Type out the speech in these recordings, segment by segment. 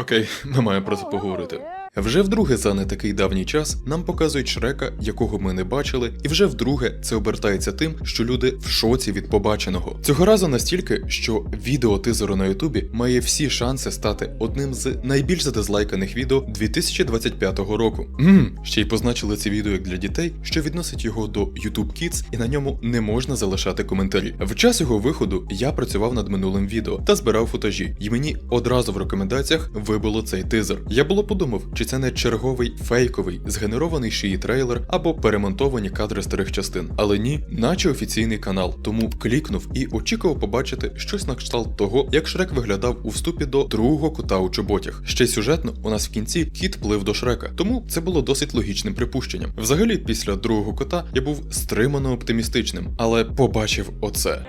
Окей, ми маємо про це поговорити. Вже вдруге за не такий давній час нам показують Шрека, якого ми не бачили, і вже вдруге це обертається тим, що люди в шоці від побаченого. Цього разу настільки, що відео тизеру на Ютубі має всі шанси стати одним з найбільш задизлайканих відео 2025 року. Мм, ще й позначили це відео як для дітей, що відносить його до YouTube Kids, і на ньому не можна залишати коментарі. В час його виходу я працював над минулим відео та збирав футажі, і мені одразу в рекомендаціях вибило цей тизер. Я було подумав, чи це не черговий фейковий, згенерований шиї трейлер або перемонтовані кадри старих частин. Але ні, наче офіційний канал, тому клікнув і очікував побачити щось на кшталт того, як Шрек виглядав у вступі до другого кота у чоботях. Ще сюжетно у нас в кінці кіт плив до Шрека, тому це було досить логічним припущенням. Взагалі, після другого кота я був стримано оптимістичним, але побачив оце.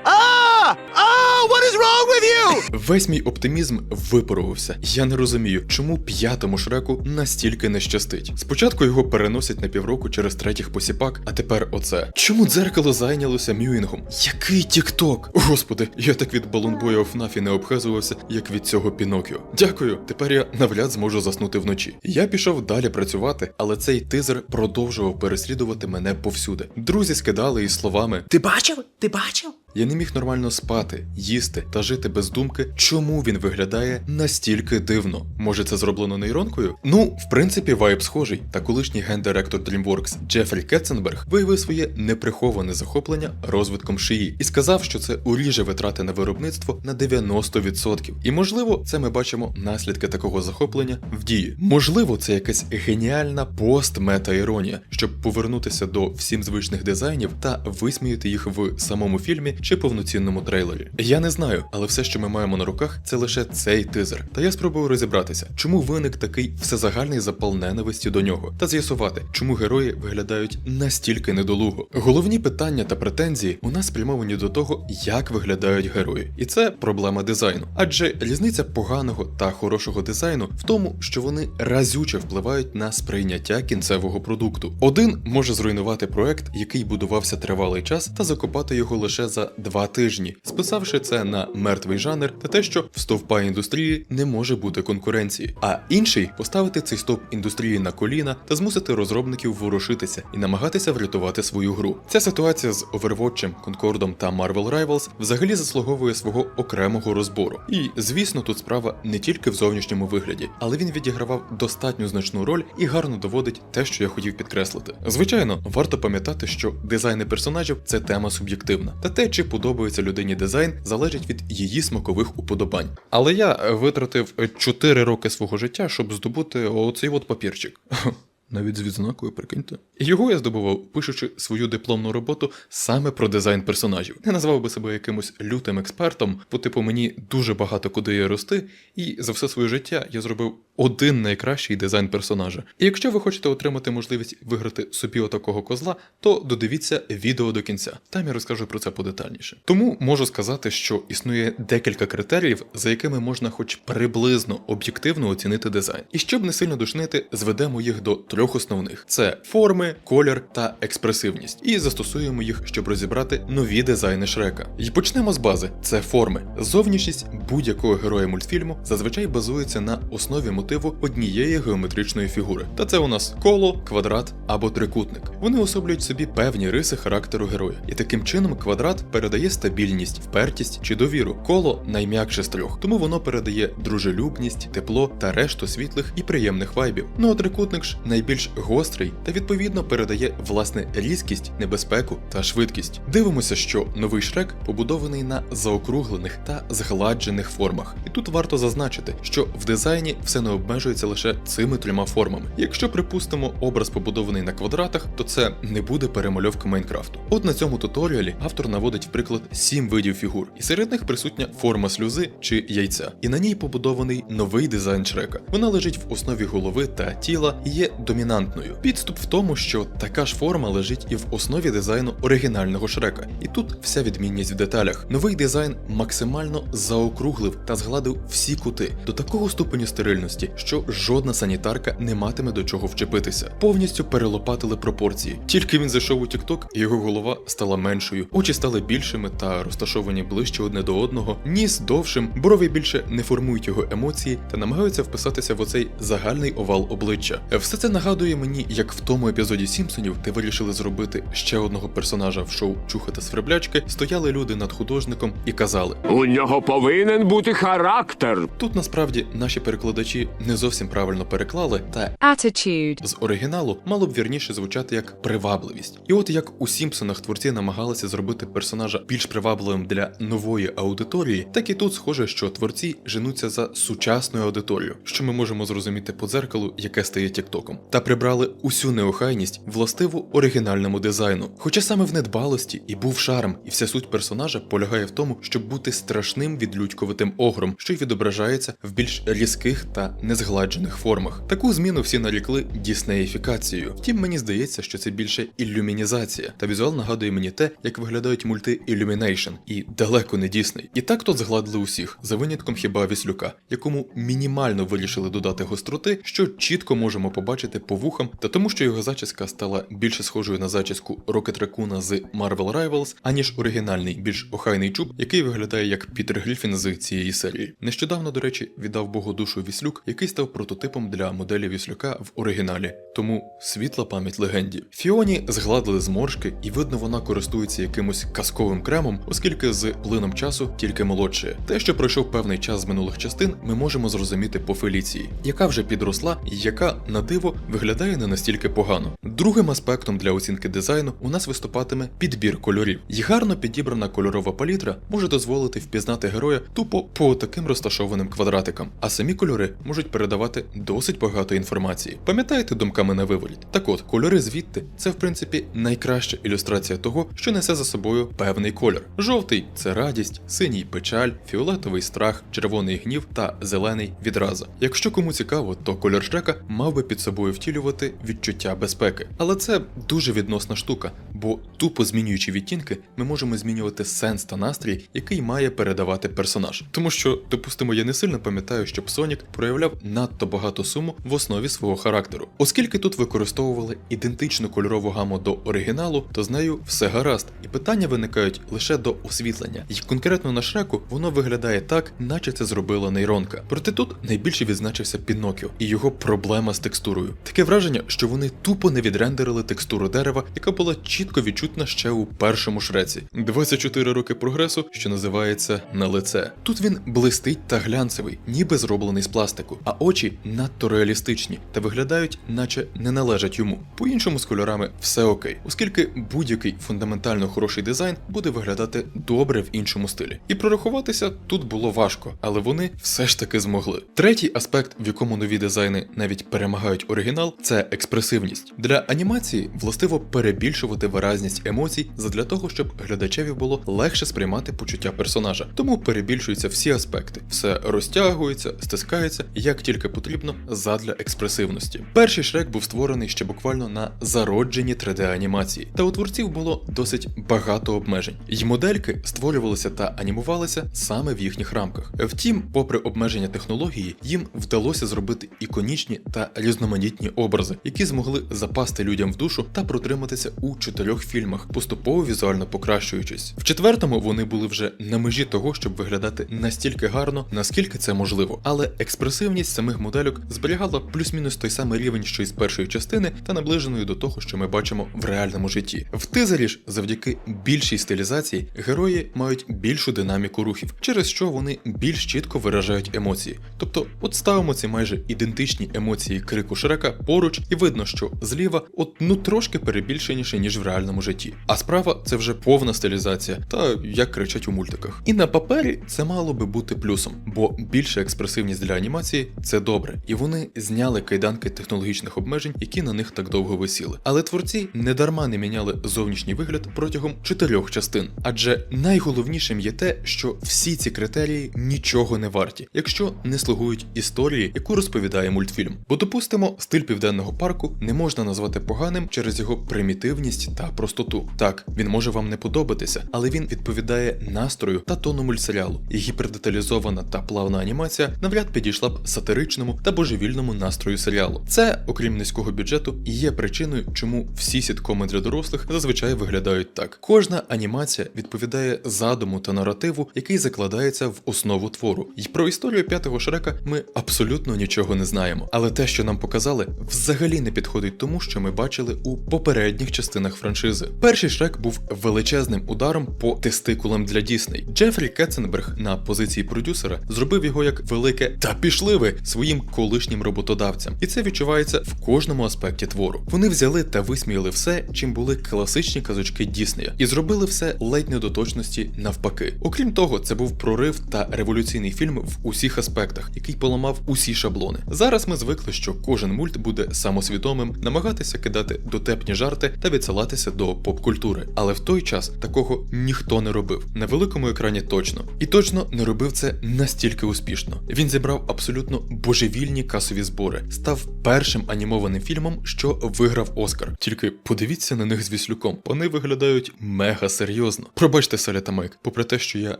Ah! Oh, what is wrong with you? Весь мій оптимізм випарувався. Я не розумію, чому п'ятому шреку настільки не щастить. Спочатку його переносять на півроку через третіх посіпак, а тепер оце. Чому дзеркало зайнялося мюїнгом? Який тікток? Господи, я так від балунбоя у ФНАФі не обхезувався, як від цього Пінокіо. Дякую, тепер я навряд зможу заснути вночі. Я пішов далі працювати, але цей тизер продовжував переслідувати мене повсюди. Друзі скидали із словами Ти бачив? Ти бачив? Я не міг нормально спати, їсти та жити без думки, чому він виглядає настільки дивно. Може, це зроблено нейронкою? Ну, в принципі, вайб схожий. Та колишній гендиректор DreamWorks Джефрі Кетценберг виявив своє неприховане захоплення розвитком шиї і сказав, що це уріже витрати на виробництво на 90%. І можливо, це ми бачимо наслідки такого захоплення в дії. Можливо, це якась геніальна пост-мета-іронія, щоб повернутися до всім звичних дизайнів та висміяти їх в самому фільмі чи повноцінному трейлері. Я не знаю, але все, що ми маємо на руках, це лише цей тизер. Та я спробую розібратися, чому виник такий всезагальний запал ненависті до нього, та з'ясувати, чому герої виглядають настільки недолуго. Головні питання та претензії у нас спрямовані до того, як виглядають герої, і це проблема дизайну. Адже різниця поганого та хорошого дизайну в тому, що вони разюче впливають на сприйняття кінцевого продукту. Один може зруйнувати проект, який будувався тривалий час, та закопати його лише за два тижні, списавши це на мертвий жанр та те, що в стовпа індустрії не може бути конкуренції. А інший поставити цей стовп індустрії на коліна та змусити розробників ворушитися і намагатися врятувати свою гру. Ця ситуація з Overwatch, Concordом та Marvel Rivals взагалі заслуговує свого окремого розбору. І звісно, тут справа не тільки в зовнішньому вигляді, але він відігравав достатньо значну роль і гарно доводить те, що я хотів підкреслити. Звичайно, варто пам'ятати, що дизайни персонажів це тема суб'єктивна, та те, чи подобається людині дизайн, залежить від її смакових уподобань. Але я е, витратив 4 роки свого життя, щоб здобути оцей от папірчик. Навіть з відзнакою, прикиньте. Його я здобував, пишучи свою дипломну роботу саме про дизайн персонажів. Не назвав би себе якимось лютим експертом, бо типу мені дуже багато куди є рости, і за все своє життя я зробив один найкращий дизайн персонажа. І якщо ви хочете отримати можливість виграти собі отакого козла, то додивіться відео до кінця. Там я розкажу про це подетальніше. Тому можу сказати, що існує декілька критеріїв, за якими можна хоч приблизно об'єктивно оцінити дизайн. І щоб не сильно душнити, зведемо їх до трьох основних: це форми, колір та експресивність. І застосуємо їх, щоб розібрати нові дизайни Шрека. І почнемо з бази: це форми. Зовнішність будь-якого героя мультфільму зазвичай базується на основі мотиву однієї геометричної фігури. Та це у нас коло, квадрат або трикутник. Вони особлюють собі певні риси характеру героя. І таким чином квадрат передає стабільність, впертість чи довіру. Коло найм'якше з трьох, тому воно передає дружелюбність, тепло та решту світлих і приємних вайбів. Ну а трикутник ж найбільш гострий та відповідно передає власне різкість, небезпеку та швидкість. Дивимося, що новий шрек побудований на заокруглених та згладжених формах. І тут варто зазначити, що в дизайні все не обмежується лише цими трьома формами. Якщо припустимо образ побудований на квадратах, то це не буде перемальовка Майнкрафту. От на цьому туторіалі автор наводить в приклад сім видів фігур, і серед них присутня форма сльози чи яйця, і на ній побудований новий дизайн шрека. Вона лежить в основі голови та тіла і є домінантною домінантною. Підступ в тому, що така ж форма лежить і в основі дизайну оригінального Шрека. І тут вся відмінність в деталях. Новий дизайн максимально заокруглив та згладив всі кути до такого ступеню стерильності, що жодна санітарка не матиме до чого вчепитися. Повністю перелопатили пропорції. Тільки він зайшов у і його голова стала меншою, очі стали більшими та розташовані ближче одне до одного, ніс довшим, брови більше не формують його емоції та намагаються вписатися в оцей загальний овал обличчя. Все це нагадує мені, як в тому епізоді Сімпсонів, де вирішили зробити ще одного персонажа в шоу Чухати сверблячки, стояли люди над художником і казали: У нього повинен бути характер. тут насправді наші перекладачі не зовсім правильно переклали, та attitude, з оригіналу мало б вірніше звучати як привабливість. І от як у Сімпсонах творці намагалися зробити персонажа більш привабливим для нової аудиторії, так і тут схоже, що творці женуться за сучасною аудиторією, що ми можемо зрозуміти по дзеркалу, яке стає тіктоком, та прибрали усю неохайність властиву оригінальному дизайну. Хоча саме в недбалості і був шарм, і вся суть персонажа полягає в тому, щоб бути страшним відлюдькуватим огром, що й відображається в більш різких та незгладжених формах. Таку зміну всі нарікли діснеїфікацією. Втім, мені здається, що це більше ілюмінізація, та візуал нагадує мені те, як виглядають мульти Illumination, і далеко не Дісней. І так тут згладили усіх, за винятком хіба Віслюка, якому мінімально вирішили додати гостроти, що чітко можемо побачити по вухам, та тому, що його зачіска стала більше схожою на зачіску Рокет Ракуна з Marvel Rivals, аніж оригінальний, більш охайний чуб, який виглядає як Пітер Гріфін з цієї серії. Нещодавно, до речі, віддав Богу душу Віслюк, який став прототипом для моделі Віслюка в оригіналі. Тому світла пам'ять легенді. Фіоні згладили зморшки, і видно, вона користується якимось казковим кремом, оскільки з плином часу тільки молодшає. Те, що пройшов певний час з минулих частин, ми можемо зрозуміти по Феліції, яка вже підросла і яка на диво виглядає не настільки погано. Другим аспектом для оцінки дизайну у нас виступатиме підбір кольорів. І гарно підібрана кольорова палітра може дозволити впізнати героя тупо по таким розташованим квадратикам, а самі кольори можуть передавати досить багато інформації. Пам'ятаєте думками на виворіт? Так от, кольори звідти це в принципі найкраща ілюстрація того, що несе за собою певний колір. Жовтий це радість, синій печаль, фіолетовий страх, червоний гнів та зелений відраза. Якщо кому цікаво, то кольор Шрека мав би під собою втілювати відчуття безпеки. Але це дуже відносна штука, бо тупо змінюючи відтінки, ми можемо змінювати сенс та настрій, який має передавати персонаж. Тому що, допустимо, я не сильно пам'ятаю, щоб Сонік проявляв надто багато суму в основі свого характеру. Оскільки тут використовували ідентичну кольорову гаму до оригіналу, то з нею все гаразд, і питання виникають лише до освітлення. І конкретно на шреку воно виглядає так, наче це зробила нейронка. Проте тут найбільше відзначився Пінокіо і його проблема з текстурою. Таке враження, що вони тупо не відрендерили текстуру дерева, яка була чітко відчутна ще у першому шреці. 24 роки прогресу, що називається на лице. Тут він блистить та глянцевий, ніби зроблений з пластику, а очі надто реалістичні та виглядають, наче не належать йому. По-іншому з кольорами все окей, оскільки будь-який фундаментально хороший дизайн буде виглядати добре в іншому стилі. І прорахуватися тут було важко, але вони все ж таки змогли. Третій аспект, в якому нові дизайни навіть перемагають оригінал, це експресивність. Для анімації властиво перебільшувати виразність емоцій задля того, щоб глядачеві було легше сприймати почуття персонажа. Тому перебільшуються всі аспекти, все розтягується, стискається як тільки потрібно задля експресивності. Перший шрек був створений ще буквально на зародженні 3D-анімації, та у творців було досить багато обмежень. І модельки створювалися та анімувалися саме в їхніх рамках. Втім, попри обмеження технології, їм вдалося зробити іконічні та різноманітні образи, які змогли запасти людям в душу та протриматися у чотирьох фільмах, поступово візуально покращуючись. В четвертому вони були вже на межі того, щоб виглядати настільки гарно, наскільки це можливо. Але експресивність самих модельок зберігала плюс-мінус той самий рівень, що й з першої частини, та наближеною до того, що ми бачимо в реальному житті. В тизері ж, завдяки більшій стилізації, герої мають більшу динаміку рухів, через що вони більш чітко виражають емоції. Тобто, от ставимо ці майже ідентичні емоції крику Шрека поруч, і видно, що зліва от ну трошки перебільшеніше, ніж в реальному житті. А справа це вже повна стилізація, та як кричать у мультиках. І на папері це мало би бути плюсом, бо більша експресивність для анімації це добре, і вони зняли кайданки технологічних обмежень, які на них так довго висіли. Але творці недарма не міняли зовнішній вигляд протягом чотирьох частин. Адже найголовнішим є те, що всі ці критерії нічого не варті, якщо не слугують історії, яку розповідає мультфільм. Бо допустимо, стиль південного парку не можна назвати поганим через його примітивність та простоту. Так, він може вам не подобатися, але він відповідає настрою та тону мультсеріалу. І гіпердеталізована та плавна анімація навряд підійшла б сатиричному та божевільному настрою серіалу. Це, окрім низького бюджету, і є причиною, чому всі сіткоми для дорослих зазвичай виглядають так. Кожна анімація відповідає задуму та наративу, який закладається в основу твору. І про історію п'ятого Шрека ми абсолютно нічого не знаємо. Але те, що нам показали, взагалі не підходить тому, що ми бачили у попередніх частинах франшизи. Перший Шрек був величезним ударом по тестикулам для Дісней. Джефрі Кетценберг на позиції продюсера зробив його як велике та пішли ви своїм колишнім роботодавцям, і це відчувається в кожному аспекті твору. Вони взяли та висміяли все, чим були класичні казочки Діснея, і зробили все ледь не до точності навпаки. Окрім того, це був прорив та революційний фільм в усіх аспектах, який поламав усі шаблони. Зараз ми звикли, що кожен мульт буде самосвідомим, намагатися кидати дотепні жарти та відсилатися до поп-культури. Але в той час такого ніхто не робив на великому екрані точно, і точно не робив це настільки успішно. Він зібрав абсолютно божевільні касові збори, став першим анімованим фільмом, що виграв Оскар. Тільки подивіться на них з віслюком. Вони виглядають мега серйозно. Пробачте, Саля та Майк, попри те, що я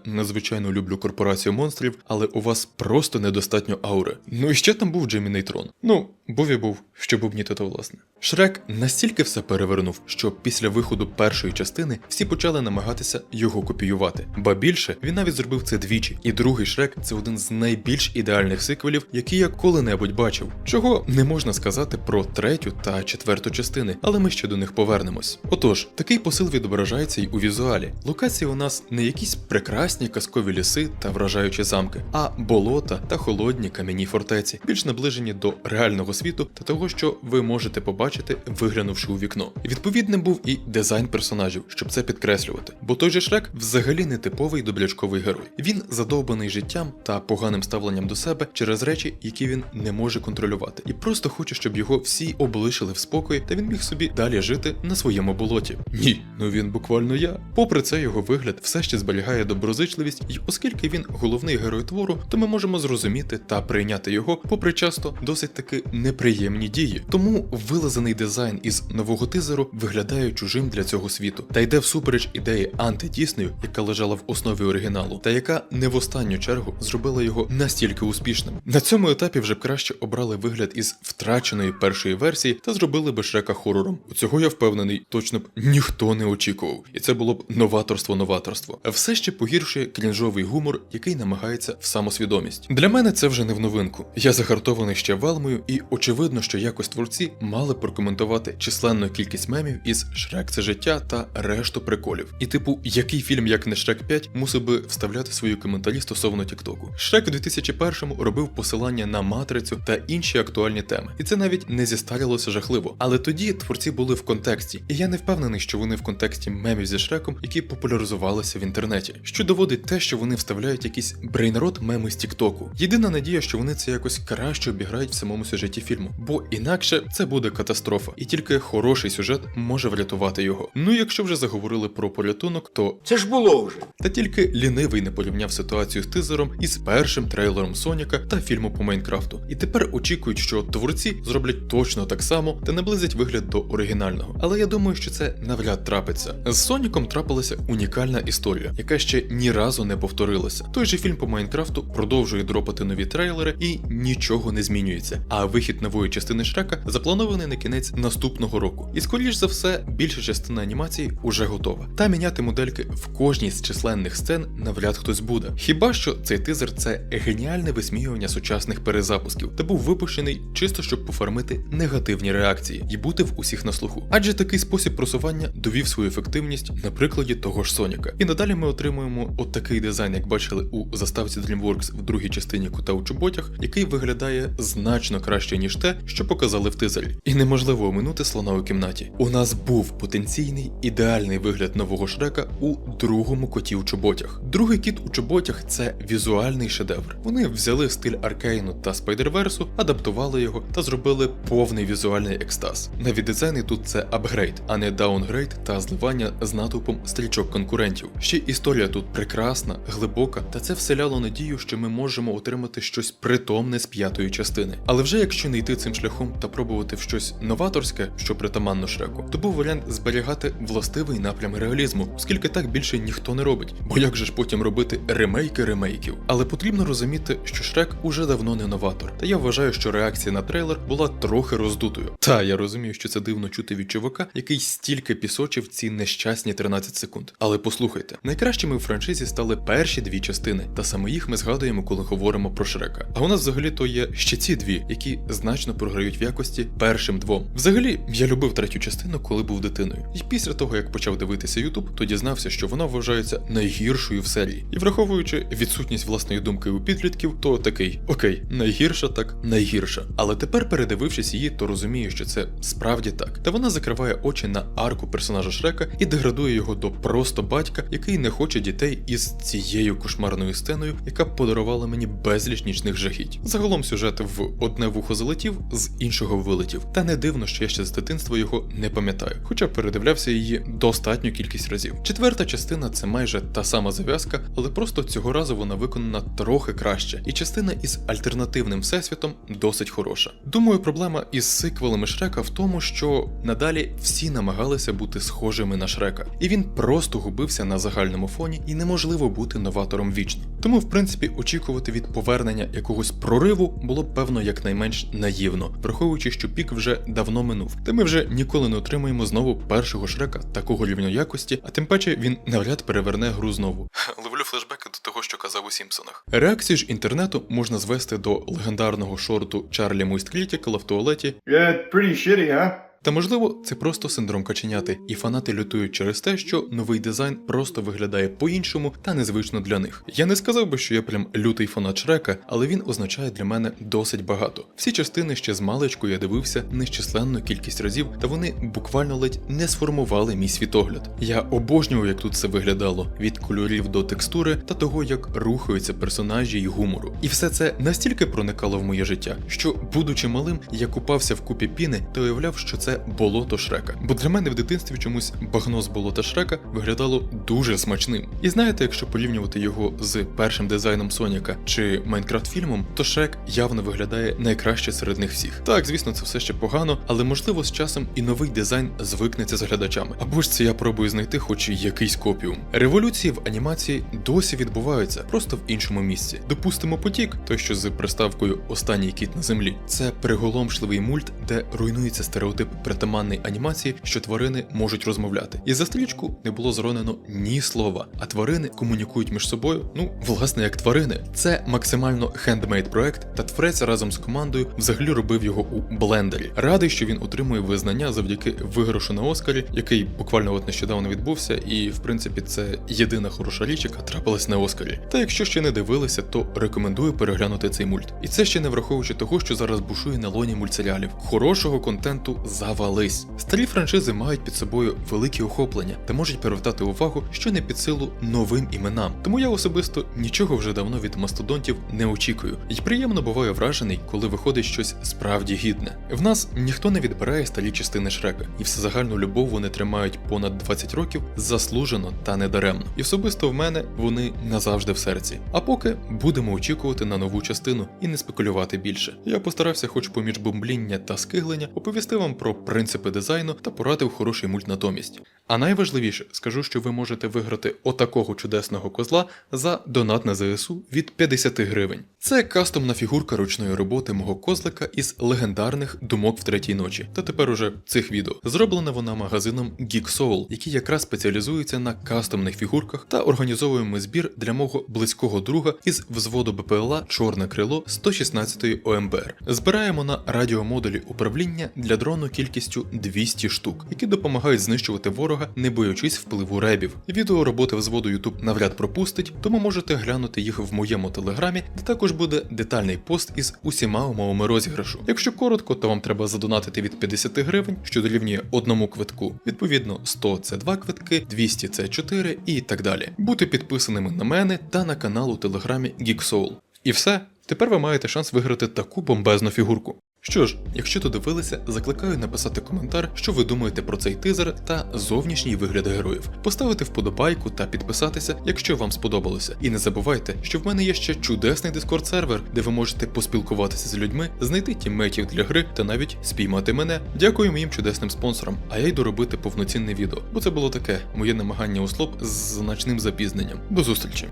надзвичайно люблю корпорацію монстрів, але у вас просто недостатньо аури. Ну і ще там був Джиммі Нейтрон. Ну, був і був, що бубніти то власне. Шрек настільки все перевернув, що після виходу першої частини всі почали намагатися його копіювати. Ба більше він навіть зробив це двічі. І другий Шрек це один з найбільш ідеальних сиквелів, які я коли-небудь бачив. Чого не можна сказати про третю та четверту частини, але ми ще до них повернемось. Отож, такий посил відображається й у візуалі. Локації у нас не якісь прекрасні казкові ліси та вражаючі замки, а болота та холодні кам'яні фортеці, більш наближені до реального світу та того, що ви можете побачити, виглянувши у вікно. Відповідним був і дизайн персонажів, щоб це підкреслювати. Бо той же Шрек взагалі не типовий доблячковий герой. Він задовбаний життям та поганим ставленням до себе через речі, які він не може контролювати, і просто хоче, щоб його всі облишили в спокої, та він міг собі далі жити на своєму болоті. Ні, ну він буквально я. Попри це, його вигляд все ще зберігає доброзичливість, і оскільки він головний герой твору, то ми можемо зрозуміти та прийняти його, попри часто досить таки неприємні дії. Тому вилазений дизайн із нового тизеру виглядає чужим для цього світу та йде всупереч ідеї антидіснею, яка лежала в основі оригіналу, та яка не в останню чергу зробила його настільки успішним. На цьому етапі вже б краще обрали вигляд із втраченої першої версії та зробили би Шрека хорором. У Цього я впевнений, точно б ніхто не очікував, і це було б новаторство новаторство. Все ще погіршує крінжовий гумор, який намагається в самосвідомість. Для мене це вже не в новинку. Я загартований ще валмою, і очевидно, що якось творці мали прокоментувати численну кількість мемів із Шрек це життя та решту приколів. І типу, який фільм, як не Шрек 5, мусив би вставляти свої коментарі стосовно Тіктоку. Шрек у 2001-му робив посилання на матрицю та інші актуальні теми, і це навіть не зістарілося жахливо. Але тоді творці були в контексті, і я не впевнений, що вони в контексті мемів зі Шреком, які популяризувалися в інтернеті, що доводить те, що вони вставляють якісь брейнрот меми з Тіктоку. Єдина надія, що вони це якось краще обіграють в самому сюжеті фільму, бо інакше це буде катастрофа, і тільки хороший сюжет може врятувати його. Ну, якщо вже заговорили про порятунок, то Це ж було вже. та тільки лінивий не порівняв ситуацію з тизером із першим трейлером Соніка та фільму по Майнкрафту. І тепер очікують, що творці зроблять точно так само та наблизять вигляд до оригінального. Але я думаю, що це навряд трапиться. З Соніком трапилася унікальна історія, яка ще ні разу не повторилася. Той же фільм по Майнкрафту продовжує дропати нові трейлери і нічого не змінюється. А вихід нової частини Шрека запланований на кінець наступного року. І скоріш за все, більша частина анімації уже готова. Та міняти модельки в кожній з численних сцен навряд хтось буде. Хіба що цей тизер це геніальне висміювання сучасних перезапусків та був випущений чисто щоб пофармити негативні реакції і бути в усіх на слуху. Адже такий спосіб просування довів свою ефективність на прикладі того ж Соніка. І надалі ми отримуємо от такий дизайн, як бачили у заставці DreamWorks в другій частині кота у чоботях, який виглядає значно краще ніж те, що показали в тизері. І неможливо оминути слона у кімнаті. У нас був потенційний ідеальний вигляд нового шрека у другому коті у чоботях. Другий кіт у чоботях це візуальний шедевр. Вони взяли стиль Аркейну та Спайдерверсу, адаптували його та зробили повний візуальний екстаз. Навіть дизайни тут це апгрейд, а не даунгрейд та зливання з натовпом стрічок конкурентів. Ще історія тут прекрасна, глибока, та це вселяло надію, що ми можемо отримати щось притомне з п'ятої частини. Але вже якщо не йти цим шляхом та пробувати в щось новаторське, що притаманно шреку, то був варіант зберігати властивий напрям реалізму, оскільки так більше ніхто не робить. Бо як же ж потім робити ремейки ремейків? Але потрібно розуміти, що Шрек уже давно не новатор. Та я вважаю, що реакція на трейлер була трохи роздутою. Та я розумію, що це дивно чути від чувака, який стільки пісочив ці нещасні 13 секунд. Але послухайте, найкращими в франшизі стали перші дві частини, та саме їх ми згадуємо, коли говоримо про Шрека. А у нас взагалі то є ще ці дві, які значно програють в якості першим двом. Взагалі, я любив третю частину, коли був дитиною. І після того, як почав дивитися Ютуб, то дізнався, що вона вважається найгіршою в серії. І враховуючи відсутність власної думки у підлітків, то такий окей, найгірша так найгірша. Але тепер, передивившись її, то розумію, що це справді так. Та вона закриває очі на арку персонажа Шрека і деградує його до просто батька, який не хоче дітей із цією кошмарною сценою, яка подарувала мені безліч нічних жахіть. Загалом сюжет в одне вухо залетів, з іншого вилетів. Та не дивно, що я ще з дитинства його не пам'ятаю, хоча передивлявся її достатню кількість разів. Четверта частина це майже та сама зав'язка, але просто цього разу вона виконана трохи краще, і частина із альтернативним всесвітом досить хороша. Думаю, проблема із сиквелами Шрека в тому, що надалі всі намагалися бути схожими на Шрека, і він просто губився на загальному фоні, і неможливо бути новатором вічно. Тому, в принципі, очікувати від повернення якогось прориву було б певно якнайменш наївно, враховуючи, що пік вже давно минув. Та ми вже ніколи не отримаємо знову першого шрека такого рівня якості, а тим паче він навряд переверне гру знову. Ловлю флешбеки до того, що казав у Сімпсонах. Реакцію ж інтернету можна звести до легендарного шорту Чарлі Мойсткрітікала в туалеті Yeah, pretty shitty, huh? Та можливо, це просто синдром каченяти, і фанати лютують через те, що новий дизайн просто виглядає по-іншому та незвично для них. Я не сказав би, що я прям лютий фанат Шрека, але він означає для мене досить багато. Всі частини ще з маличку я дивився нещисленну кількість разів, та вони буквально ледь не сформували мій світогляд. Я обожнював, як тут це виглядало: від кольорів до текстури та того, як рухаються персонажі і гумору. І все це настільки проникало в моє життя, що, будучи малим, я купався в купі піни та уявляв, що це болото Шрека. Бо для мене в дитинстві чомусь багно з болота Шрека виглядало дуже смачним. І знаєте, якщо порівнювати його з першим дизайном Соніка чи Майнкрафт фільмом, то Шрек явно виглядає найкраще серед них всіх. Так, звісно, це все ще погано, але можливо з часом і новий дизайн звикнеться з глядачами. Або ж це я пробую знайти хоч і якийсь копіум. Революції в анімації досі відбуваються, просто в іншому місці. Допустимо потік, той що з приставкою Останній кіт на землі. Це приголомшливий мульт, де руйнується стереотип притаманний анімації, що тварини можуть розмовляти. І за стрічку не було зронено ні слова, а тварини комунікують між собою, ну, власне, як тварини. Це максимально хендмейд проект, та творець разом з командою взагалі робив його у блендері. Радий, що він отримує визнання завдяки виграшу на Оскарі, який буквально от нещодавно відбувся, і в принципі це єдина хороша річ, яка трапилась на Оскарі. Та якщо ще не дивилися, то рекомендую переглянути цей мульт. І це ще не враховуючи того, що зараз бушує на лоні мультсеріалів. Хорошого контенту завались. Старі франшизи мають під собою великі охоплення та можуть привертати увагу, що не під силу новим іменам. Тому я особисто нічого вже давно від мастодонтів не очікую. І приємно буваю вражений, коли виходить щось справді гідне. В нас ніхто не відбирає старі частини Шрека, і всезагальну любов вони тримають понад 20 років заслужено та недаремно. І особисто в мене вони назавжди в серці. А поки будемо очікувати на нову частину і не спекулювати більше. Я постарався, хоч поміж бомбління та скиглення, оповісти вам про принципи дизайну та порадив хороший мульт натомість. А найважливіше, скажу, що ви можете виграти отакого чудесного козла за донат на ЗСУ від 50 гривень. Це кастомна фігурка ручної роботи мого козлика із легендарних думок в третій ночі. Та тепер уже цих відео. Зроблена вона магазином Geek Soul, який якраз спеціалізується на кастомних фігурках та організовуємо збір для мого близького друга із взводу БПЛА Чорне крило 116 ОМБР. Збираємо на радіомодулі управління для дрону кілька кількістю 200 штук, які допомагають знищувати ворога, не боючись впливу ребів. Відео роботи взводу YouTube навряд пропустить, тому можете глянути їх в моєму телеграмі, де також буде детальний пост із усіма умовами розіграшу. Якщо коротко, то вам треба задонатити від 50 гривень, що дорівнює одному квитку. Відповідно, 100 це 2 квитки, 200 це 4 і так далі. Бути підписаними на мене та на канал у телеграмі GeekSoul. І все. Тепер ви маєте шанс виграти таку бомбезну фігурку. Що ж, якщо додивилися, закликаю написати коментар, що ви думаєте про цей тизер та зовнішній вигляд героїв, поставити вподобайку та підписатися, якщо вам сподобалося. І не забувайте, що в мене є ще чудесний дискорд сервер, де ви можете поспілкуватися з людьми, знайти тіммейтів для гри та навіть спіймати мене. Дякую моїм чудесним спонсорам, а я йду робити повноцінне відео, бо це було таке моє намагання у слоп з значним запізненням. До зустрічі!